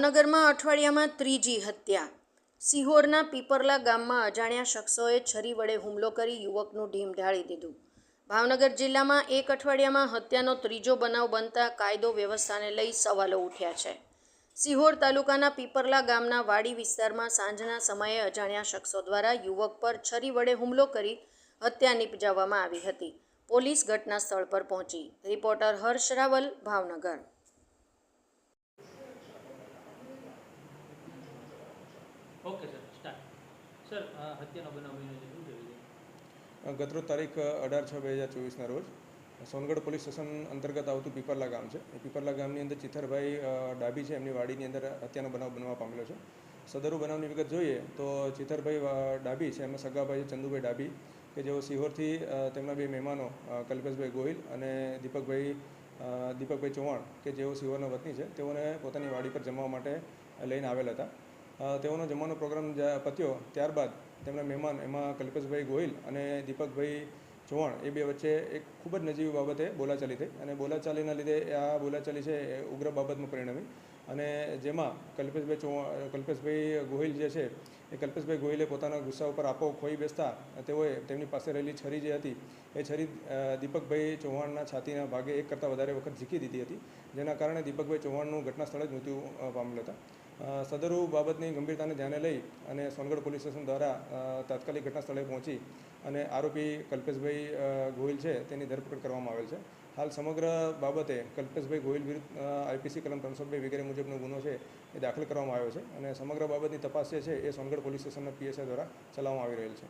ભાવનગરમાં અઠવાડિયામાં ત્રીજી હત્યા. સિહોરના પીપરલા ગામમાં અજાણ્યા શખ્સોએ છરી વડે હુમલો કરી યુવકનું ઢીમ ઢાળી દીધું. ભાવનગર જિલ્લામાં એક અઠવાડિયામાં હત્યાનો ત્રીજો બનાવ બનતા કાયદો વ્યવસ્થાને લઈ સવાલો ઉઠ્યા છે. સિહોર તાલુકાના પીપરલા ગામના વાડી વિસ્તારમાં સાંજના સમયે અજાણ્યા શખ્સો દ્વારા યુવક પર છરી વડે હુમલો કરી હત્યા નિપજાવવામાં આવી હતી. પોલીસ ઘટના સ્થળ પર પહોંચી. Reporter Harsh Raval, Bhavnagar. Okay sir start sir હત્યાનો બનાવ બન્યો છે. શું છે? ગતરોજ તારીખ અઢાર છ બે હજાર ચોવીસના રોજ સોનગઢ પોલીસ સ્ટેશન અંતર્ગત આવતું પીપરલા ગામ છે. એ પીપરલા ગામની અંદર ચિથરભાઈ ડાબી છે. એમની વાડીની અંદર હત્યાનો બનાવ બનવા પામેલો છે. સદરુ બનાવની વિગત જોઈએ તો ચિથરભાઈ ડાબી છે. એમના સગાભાઈ ચંદુભાઈ ડાબી કે જેઓ સિહોરથી તેમના બે મહેમાનો કલ્પેશભાઈ ગોહિલ અને દીપકભાઈ દીપકભાઈ ચૌહાણ કે જેઓ સિહોરના વતની છે, તેઓને પોતાની વાડી પર જમવા માટે લઈને આવેલ હતા. તેઓનો જમવાનો પ્રોગ્રામ પત્યો ત્યારબાદ તેમના મહેમાન એમાં કલ્પેશભાઈ ગોહિલ અને દીપકભાઈ ચૌહાણ એ બે વચ્ચે એક ખૂબ જ નજીવી બાબતે બોલાચાલી થઈ અને બોલાચાલીના લીધે આ બોલાચાલી છે એ ઉગ્ર બાબતમાં પરિણમી અને જેમાં કલ્પેશભાઈ ચૌહાણ, કલ્પેશભાઈ ગોહિલ જે છે એ કલ્પેશભાઈ ગોહિલે પોતાના ગુસ્સા ઉપર આપો ખોઈ બેસતા તેઓએ તેમની પાસે રહેલી છરી જે હતી એ છરી દીપકભાઈ ચૌહાણના છાતીના ભાગે એક કરતાં વધારે વખત ઝીકી દીધી હતી, જેના કારણે દીપકભાઈ ચૌહાણનું ઘટના સ્થળે જ મૃત્યુ પામેલ હતા. સદરુ બાબતની ગંભીરતાને ધ્યાને લઈ અને સોનગઢ પોલીસ સ્ટેશન દ્વારા તાત્કાલિક ઘટના સ્થળે પહોંચી અને આરોપી કલ્પેશભાઈ ગોહિલ છે તેની ધરપકડ કરવામાં આવેલ છે. હાલ સમગ્ર બાબતે કલ્પેશભાઈ ગોહિલ વિરુદ્ધ આઈપીસી કલમ ત્રણસો બે વગેરે મુજબનો ગુનો છે એ દાખલ કરવામાં આવ્યો છે અને સમગ્ર બાબતની તપાસ જે છે એ સોનગઢ પોલીસ સ્ટેશનના પીએસઆઈ દ્વારા ચલાવવામાં આવી રહેલ છે.